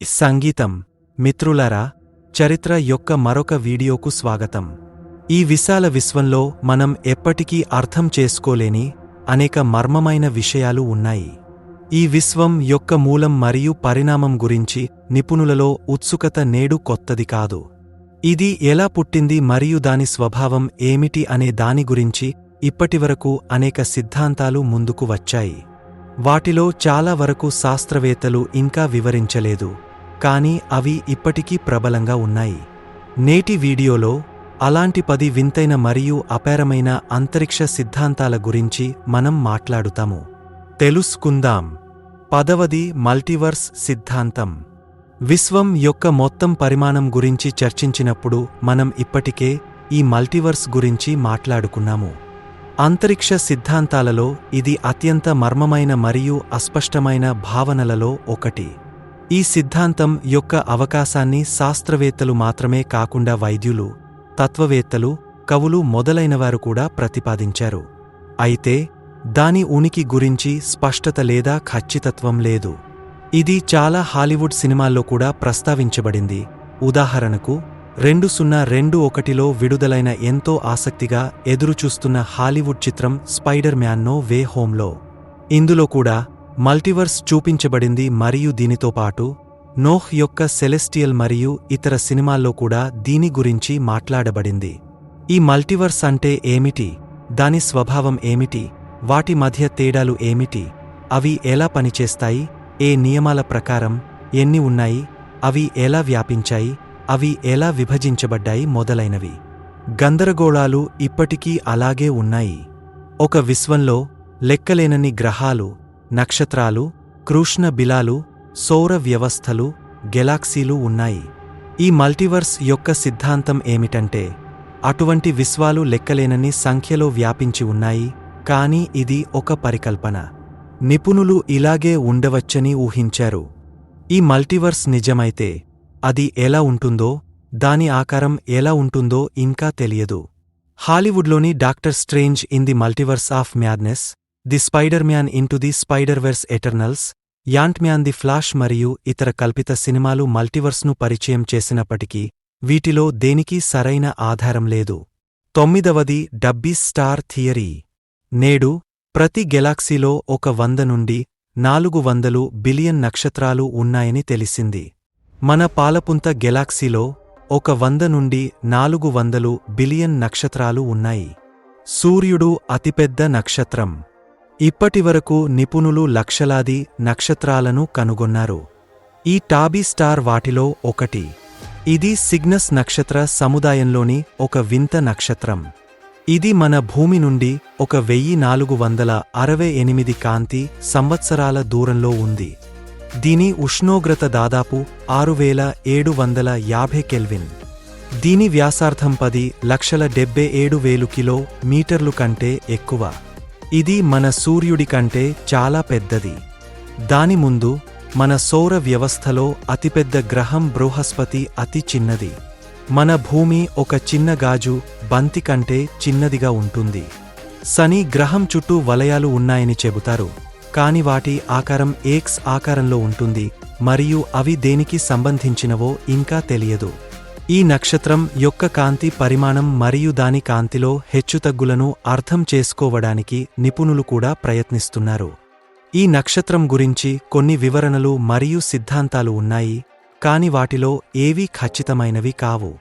సంగీతం. మిత్రులరా చరిత్ర యొక్క మరొక వీడియోకు స్వాగతం. ఈ విశాల విశ్వంలో మనం ఎప్పటికీ అర్థం చేసుకోలేని అనేక మర్మమైన విషయాలు ఉన్నాయి. ఈ విశ్వం యొక్క మూలం మరియు పరిణామం గురించి నిపుణులలో ఉత్సుకత నేడు కొత్తది కాదు. ఇది ఎలా పుట్టింది మరియు దాని స్వభావం ఏమిటి అనే దాని గురించి ఇప్పటివరకు అనేక సిద్ధాంతాలు ముందుకు వచ్చాయి. వాటిలో చాలా వరకు శాస్త్రవేత్తలు ఇంకా వివరించలేదు. కానీ అవి ఇప్పటికీ ప్రబలంగా ఉన్నాయి. నేటి వీడియోలో అలాంటి పది వింతైన మరియు అపారమైన అంతరిక్ష సిద్ధాంతాల గురించి మనం మాట్లాడుతాము. తెలుసుకుందాం. పదవది మల్టీవర్స్ సిద్ధాంతం. విశ్వం యొక్క మొత్తం పరిమాణం గురించి చర్చించినప్పుడు మనం ఇప్పటికే ఈ మల్టీవర్స్ గురించి మాట్లాడుకున్నాము. అంతరిక్ష సిద్ధాంతాలలో ఇది అత్యంత మర్మమైన మరియు అస్పష్టమైన భావనలలో ఒకటి. ఈ సిద్ధాంతం యొక్క అవకాశాన్ని శాస్త్రవేత్తలు మాత్రమే కాకుండా వైద్యులు తత్వవేత్తలు కవులు మొదలైనవారు కూడా ప్రతిపాదించారు. అయితే దాని ఉనికి గురించి స్పష్టత లేదా ఖచ్చితత్వం లేదు. ఇది చాలా హాలీవుడ్ సినిమాల్లో కూడా ప్రస్తావించబడింది. ఉదాహరణకు రెండు సున్నా రెండు ఒకటిలో విడుదలైన ఎంతో ఆసక్తిగా ఎదురుచూస్తున్న హాలీవుడ్ చిత్రం స్పైడర్ మ్యాన్నో వే హోంలో ఇందులో కూడా మల్టివర్స్ చూపించబడింది మరియు దీనితో పాటు నోహ్ యొక్క సెలెస్టియల్ మరియు ఇతర సినిమాల్లో కూడా దీని గురించి మాట్లాడబడింది. ఈ మల్టివర్స్ అంటే ఏమిటి? దాని స్వభావం ఏమిటి? వాటి మధ్య తేడాలు ఏమిటి? అవి ఎలా పనిచేస్తాయి? ఏ నియమాల ప్రకారం ఎన్ని ఉన్నాయి? అవి ఎలా వ్యాపించాయి? అవి ఎలా విభజించబడ్డాయి? మొదలైనవి. గందరగోళాలు ఇప్పటికీ అలాగే ఉన్నాయి. ఒక విశ్వంలో లెక్కలేనన్ని గ్రహాలు నక్షత్రాలు కృష్ణ బిలాలు సౌర వ్యవస్థలు గెలాక్సీలు ఉన్నాయి. ఈ మల్టీవర్స్ యొక్క సిద్ధాంతం ఏమిటంటే అటువంటి విశ్వాలు లెక్కలేనని సంఖ్యలో వ్యాపించి ఉన్నాయి కానీ ఇది ఒక పరికల్పన. నిపుణులు ఇలాగే ఉండవచ్చని ఊహించారు. ఈ మల్టీవర్స్ నిజమైతే అది ఎలా ఉంటుందో దాని ఆకారం ఎలా ఉంటుందో ఇంకా తెలియదు. హాలీవుడ్లోని Doctor Strange in the Multiverse of Madness the Spider Man into the Spiderverse Eternals Ant Man the Flash మరియు ఇతర కల్పిత సినిమాలు మల్టివర్స్ను పరిచయం చేసినప్పటికీ వీటిలో దేనికి సరైన ఆధారం లేదు. తొమ్మిదవది డబ్బీ స్టార్ థియరీ. నేడు ప్రతి గెలాక్సీలో ఒక వంద నుండి నాలుగు వందలు బిలియన్ నక్షత్రాలు ఉన్నాయని తెలిసింది. మన పాలపుంత గెలాక్సీలో ఒక వంద నుండి నాలుగు వందలు బిలియన్ నక్షత్రాలు ఉన్నాయి. సూర్యుడు అతిపెద్ద నక్షత్రం. ఇప్పటివరకు నిపుణులు లక్షలాది నక్షత్రాలను కనుగొన్నారు. ఈ టాబీ స్టార్ వాటిలో ఒకటి. ఇది సిగ్నస్ నక్షత్ర సముదాయంలోని ఒక వింత నక్షత్రం. ఇది మన భూమి నుండి ఒక వెయ్యి నాలుగు వందల అరవై ఎనిమిది కాంతి సంవత్సరాల దూరంలో ఉంది. దీని ఉష్ణోగ్రత దాదాపు ఆరు వేల ఏడు వందల యాభై కెల్విన్. దీని వ్యాసార్థం పది లక్షల డెబ్బై ఏడు వేలు కిలో మీటర్లు కంటే ఎక్కువ. ఇది మన సూర్యుడి కంటే చాలా పెద్దది. దాని ముందు మన సౌర వ్యవస్థలో అతిపెద్ద గ్రహం బృహస్పతి అతి చిన్నది. మన భూమి ఒక చిన్న గాజు బంతి కంటే చిన్నదిగా ఉంటుంది. శని గ్రహం చుట్టూ వలయాలు ఉన్నాయని చెబుతారు. కాని వాటి ఆకారం ఏక్స్ ఆకారంలో ఉంటుంది మరియు అవి దేనికి సంబంధించినవో ఇంకా తెలియదు. ఈ నక్షత్రం యొక్క కాంతి పరిమాణం మరియు దాని కాంతిలో హెచ్చుతగ్గులను అర్థం చేసుకోవడానికి నిపుణులు కూడా ప్రయత్నిస్తున్నారు. ఈ నక్షత్రం గురించి కొన్ని వివరణలు మరియు సిద్ధాంతాలు ఉన్నాయి కాని వాటిలో ఏవీ ఖచ్చితమైనవి కావు.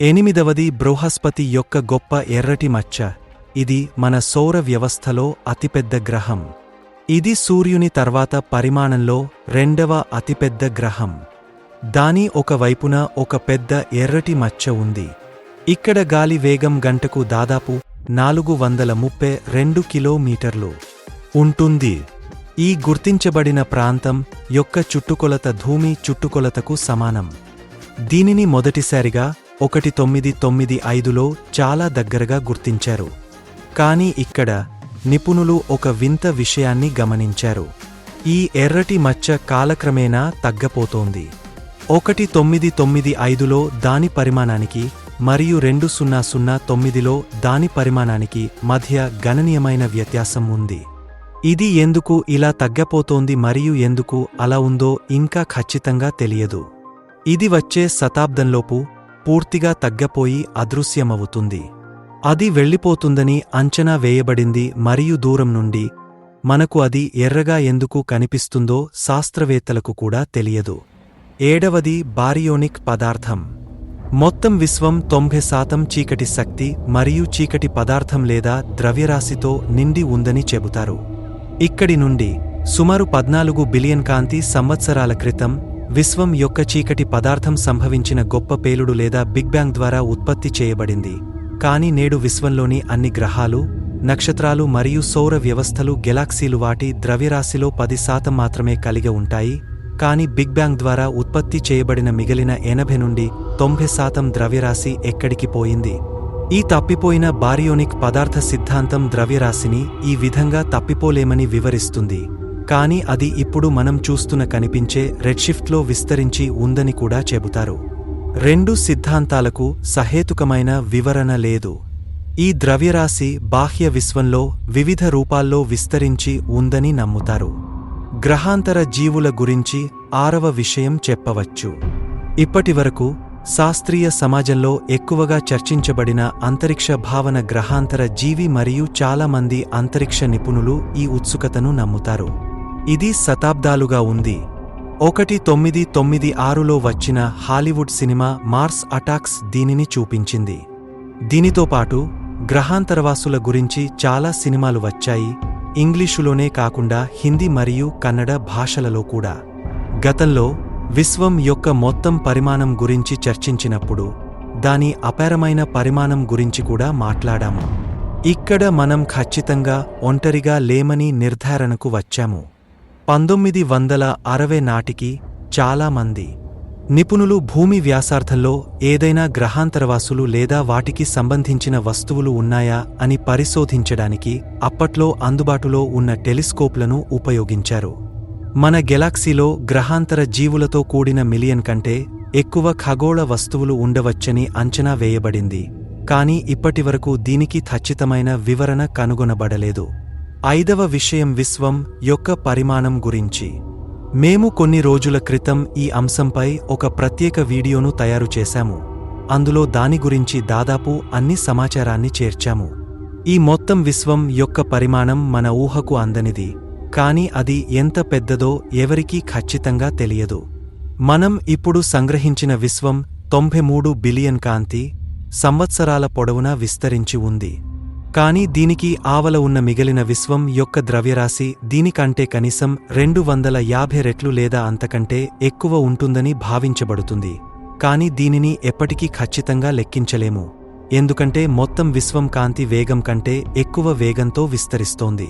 ఎనిమిదవది బృహస్పతి యొక్క గొప్ప ఎర్రటి మచ్చ. ఇది మన సౌర వ్యవస్థలో అతిపెద్ద గ్రహం. ఇది సూర్యుని తర్వాత పరిమాణంలో రెండవ అతిపెద్ద గ్రహం. దాని ఒక వైపున ఒక పెద్ద ఎర్రటి మచ్చ ఉంది. ఇక్కడ గాలి వేగం గంటకు దాదాపు నాలుగు వందల ముప్పై రెండు కిలోమీటర్లు ఉంటుంది. ఈ గుర్తించబడిన ప్రాంతం యొక్క చుట్టుకొలత ధూమి చుట్టుకొలతకు సమానం. దీనిని మొదటిసారిగా ఒకటి తొమ్మిది తొమ్మిది ఐదులో చాలా దగ్గరగా గుర్తించారు. కానీ ఇక్కడ నిపుణులు ఒక వింత విషయాన్ని గమనించారు. ఈ ఎర్రటి మచ్చ కాలక్రమేణా తగ్గపోతోంది. ఒకటి తొమ్మిది తొమ్మిది ఐదులో దాని పరిమాణానికి మరియు రెండు సున్నా సున్నా తొమ్మిదిలో దాని పరిమాణానికి మధ్య గణనీయమైన వ్యత్యాసం ఉంది. ఇది ఎందుకు ఇలా తగ్గపోతోంది మరియు ఎందుకు అలా ఉందో ఇంకా ఖచ్చితంగా తెలియదు. ఇది వచ్చే శతాబ్దంలోపు పూర్తిగా తగ్గపోయి అదృశ్యమవుతుంది. అది వెళ్ళిపోతుందని అంచనా వేయబడింది మరియు దూరం నుండి మనకు అది ఎర్రగా ఎందుకు కనిపిస్తుందో శాస్త్రవేత్తలకు కూడా తెలియదు. ఏడవది బారియోనిక్ పదార్థం. మొత్తం విశ్వం తొంభై శాతం చీకటి శక్తి మరియు చీకటి పదార్థం లేదా ద్రవ్యరాశితో నిండి ఉందని చెబుతారు. ఇక్కడి నుండి సుమారు పద్నాలుగు బిలియన్ కాంతి సంవత్సరాల క్రితం విశ్వం యొక్క చీకటి పదార్థం సంభవించిన గొప్ప పేలుడు లేదా బిగ్ బ్యాంగ్ ద్వారా ఉత్పత్తి చేయబడింది. కానీ నేడు విశ్వంలోని అన్ని గ్రహాలు నక్షత్రాలు మరియు సౌర వ్యవస్థలు గెలాక్సీలు వాటి ద్రవ్యరాశిలో పది శాతం మాత్రమే కలిగి ఉంటాయి. కానీ బిగ్ బ్యాంగ్ ద్వారా ఉత్పత్తి చేయబడిన మిగిలిన ఎనభై నుండి తొంభై శాతం ద్రవ్యరాశి ఎక్కడికి పోయింది? ఈ తప్పిపోయిన బారియోనిక్ పదార్థ సిద్ధాంతం ద్రవ్యరాశిని ఈ విధంగా తప్పిపోలేమని వివరిస్తుంది. కానీ అది ఇప్పుడు మనం చూస్తున్న కనిపించే రెడ్షిఫ్ట్లో విస్తరించి ఉందని కూడా చెబుతారు. రెండు సిద్ధాంతాలకు సహేతుకమైన వివరణ లేదు. ఈ ద్రవ్యరాశి బాహ్య విశ్వంలో వివిధ రూపాల్లో విస్తరించి ఉందని నమ్ముతారు. గ్రహాంతర జీవుల గురించి ఆరవ విషయం చెప్పవచ్చు. ఇప్పటివరకు శాస్త్రీయ సమాజంలో ఎక్కువగా చర్చించబడిన అంతరిక్ష భావన గ్రహాంతర జీవి మరియు చాలామంది అంతరిక్ష నిపుణులు ఈ ఉత్సుకతను నమ్ముతారు. ఇది శతాబ్దాలుగా ఉంది. ఒకటి తొమ్మిది తొమ్మిది ఆరులో వచ్చిన హాలీవుడ్ సినిమా మార్స్ అటాక్స్ దీనిని చూపించింది. దీనితో పాటు గ్రహాంతరవాసుల గురించి చాలా సినిమాలు వచ్చాయి. ఇంగ్లీషులోనే కాకుండా హిందీ మరియు కన్నడ భాషలలో కూడా. గతంలో విశ్వం యొక్క మొత్తం పరిమాణం గురించి చర్చించినప్పుడు దాని అపారమైన పరిమాణం గురించి కూడా మాట్లాడాము. ఇక్కడ మనం ఖచ్చితంగా ఒంటరిగా లేమని నిర్ధారణకు వచ్చాము. పంతొమ్మిది వందల అరవై నాటికి చాలామంది నిపుణులు భూమి వ్యాసార్థంలో ఏదైనా గ్రహాంతరవాసులు లేదా వాటికి సంబంధించిన వస్తువులు ఉన్నాయా అని పరిశోధించడానికి అప్పట్లో అందుబాటులో ఉన్న టెలిస్కోప్లను ఉపయోగించారు. మన గెలాక్సీలో గ్రహాంతర జీవులతో కూడిన మిలియన్ కంటే ఎక్కువ ఖగోళ వస్తువులు ఉండవచ్చని అంచనా వేయబడింది. కానీ ఇప్పటివరకు దీనికి ఖచ్చితమైన వివరణ కనుగొనబడలేదు. ఐదవ విషయం విశ్వం యొక్క పరిమాణం గురించి. మేము కొన్ని రోజుల క్రితం ఈ అంశంపై ఒక ప్రత్యేక వీడియోను తయారు చేశాము. అందులో దాని గురించి దాదాపు అన్ని సమాచారాన్ని చేర్చాము. ఈ మొత్తం విశ్వం యొక్క పరిమాణం మన ఊహకు అందనిది కాని అది ఎంత పెద్దదో ఎవరికీ ఖచ్చితంగా తెలియదు. మనం ఇప్పుడు సంగ్రహించిన విశ్వం తొంభై మూడు బిలియన్ కాంతి సంవత్సరాల పొడవునా విస్తరించి ఉంది. కాని దీనికి ఆవల ఉన్న మిగిలిన విశ్వం యొక్క ద్రవ్యరాశి దీనికంటే కనీసం రెండు వందల యాభై రెట్లు లేదా అంతకంటే ఎక్కువ ఉంటుందని భావించబడుతుంది. కాని దీనిని ఎప్పటికీ ఖచ్చితంగా లెక్కించలేము. ఎందుకంటే మొత్తం విశ్వం కాంతి వేగం కంటే ఎక్కువ వేగంతో విస్తరిస్తోంది.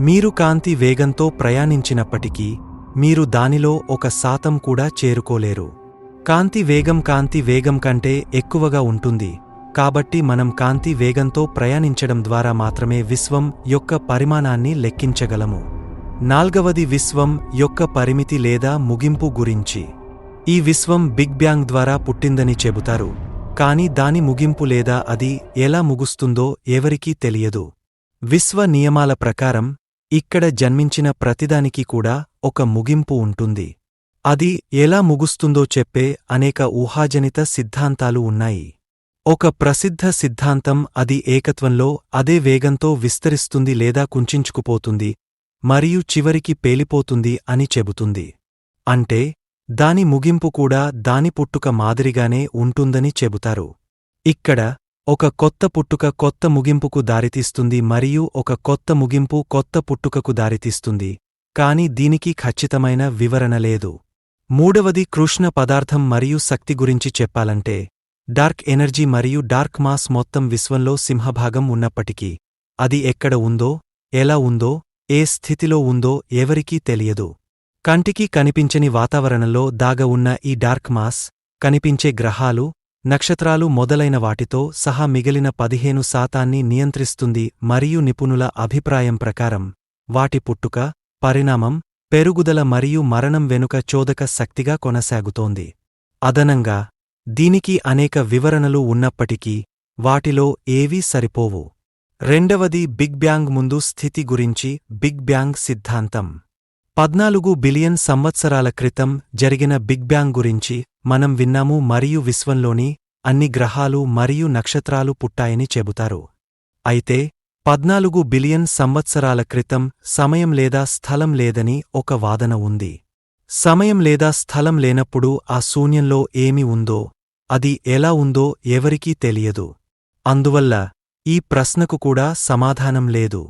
మీరు కాంతి వేగంతో ప్రయాణించినప్పటికీ మీరు దానిలో ఒక శాతం కూడా చేరుకోలేరు. కాంతి వేగం కాంతి వేగం కంటే ఎక్కువగా ఉంటుంది. కాబట్టి మనం కాంతి వేగంతో ప్రయాణించడం ద్వారా మాత్రమే విశ్వం యొక్క పరిమాణాన్ని లెక్కించగలము. నాల్గవది విశ్వం యొక్క పరిమితి లేదా ముగింపు గురించి. ఈ విశ్వం బిగ్ బ్యాంగ్ ద్వారా పుట్టిందని చెబుతారు. కాని దాని ముగింపు లేదా అది ఎలా ముగుస్తుందో ఎవరికీ తెలియదు. విశ్వ నియమాల ప్రకారం ఇక్కడ జన్మించిన ప్రతిదానికి కూడా ఒక ముగింపు ఉంటుంది. అది ఎలా ముగుస్తుందో చెప్పే అనేక ఊహాజనిత సిద్ధాంతాలు ఉన్నాయి. ఒక ప్రసిద్ధ సిద్ధాంతం అది ఏకత్వంలో అదే వేగంతో విస్తరిస్తుంది లేదా కుంచుకుపోతుంది మరియు చివరికి పేలిపోతుంది అని చెబుతుంది. అంటే దాని ముగింపు కూడా దాని పుట్టుక మాదిరిగానే ఉంటుందని చెబుతారు. ఇక్కడ ఒక కొత్త పుట్టుక కొత్త ముగింపుకు దారితీస్తుంది మరియు ఒక కొత్త ముగింపు కొత్త పుట్టుకకు దారితీస్తుంది కాని దీనికి ఖచ్చితమైన వివరణ లేదు. మూడవది కృష్ణ పదార్థం మరియు శక్తి గురించి చెప్పాలంటే డార్క్ ఎనర్జీ మరియు డార్క్ మాస్ మొత్తం విశ్వంలో సింహభాగం ఉన్నప్పటికీ అది ఎక్కడ ఉందో ఎలా ఉందో ఏ స్థితిలో ఉందో ఎవరికీ తెలియదు. కంటికి కనిపించని వాతావరణంలో దాగ ఉన్న ఈ డార్క్ మాస్ కనిపించే గ్రహాలు నక్షత్రాలు మొదలైన వాటితో సహా మిగిలిన పదిహేను శాతాన్ని నియంత్రిస్తుంది మరియు నిపుణుల అభిప్రాయం ప్రకారం వాటి పుట్టుక పరిణామం పెరుగుదల మరియు మరణం వెనుక చోదక శక్తిగా కొనసాగుతోంది. అదనంగా దీనికి అనేక వివరణలు ఉన్నప్పటికీ వాటిలో ఏవీ సరిపోవు. రెండవది బిగ్ బ్యాంగ్ ముందు స్థితి గురించి బిగ్ బ్యాంగ్ సిద్ధాంతం. పద్నాలుగు బిలియన్ సంవత్సరాల క్రితం జరిగిన బిగ్ బ్యాంగ్ గురించి మనం విన్నాము మరియు విశ్వంలోని అన్ని గ్రహాలు మరియు నక్షత్రాలు పుట్టాయని చెబుతారు. అయితే పద్నాలుగు బిలియన్ సంవత్సరాల క్రితం సమయం లేదా స్థలం లేదని ఒక వాదన ఉంది. సమయం లేదా స్థలం లేనప్పుడు ఆ శూన్యంలో ఏమి ఉందో అది ఎలా ఉందో ఎవరికీ తెలియదు. అందువల్ల ఈ ప్రశ్నకు కూడా సమాధానం లేదు.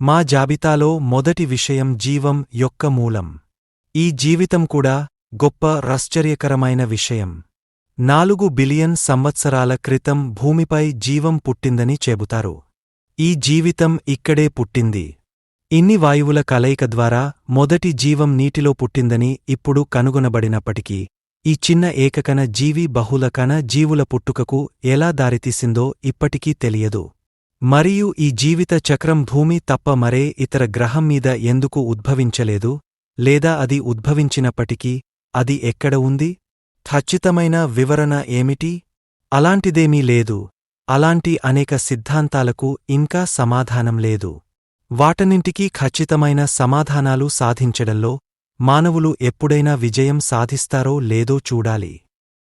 మా జాబితాలో మొదటి విషయం జీవం యొక్క మూలం. ఈ జీవితం కూడా గొప్ప రాశ్చర్యకరమైన విషయం. నాలుగు బిలియన్ సంవత్సరాల క్రితం భూమిపై జీవం పుట్టిందని చెబుతారు. ఈ జీవితం ఇక్కడే పుట్టింది. ఇన్ని వాయువుల కలయిక ద్వారా మొదటి జీవం నీటిలో పుట్టిందని ఇప్పుడు కనుగొనబడినప్పటికీ ఈ చిన్న ఏకకణ జీవి బహుళకణ జీవుల పుట్టుకకు ఎలా దారితీసిందో ఇప్పటికీ తెలియదు. మరియు ఈ జీవిత చక్రం భూమి తప్ప మరే ఇతర గ్రహం మీద ఎందుకు ఉద్భవించలేదు? లేదా అది ఉద్భవించినప్పటికీ అది ఎక్కడ ఉంది? ఖచ్చితమైన వివరణ ఏమిటి? అలాంటిదేమీ లేదు. అలాంటి అనేక సిద్ధాంతాలకు ఇంకా సమాధానం లేదు. వాటన్నింటికీ ఖచ్చితమైన సమాధానాలు సాధించడంలో మానవులు ఎప్పుడైనా విజయం సాధిస్తారో లేదో చూడాలి.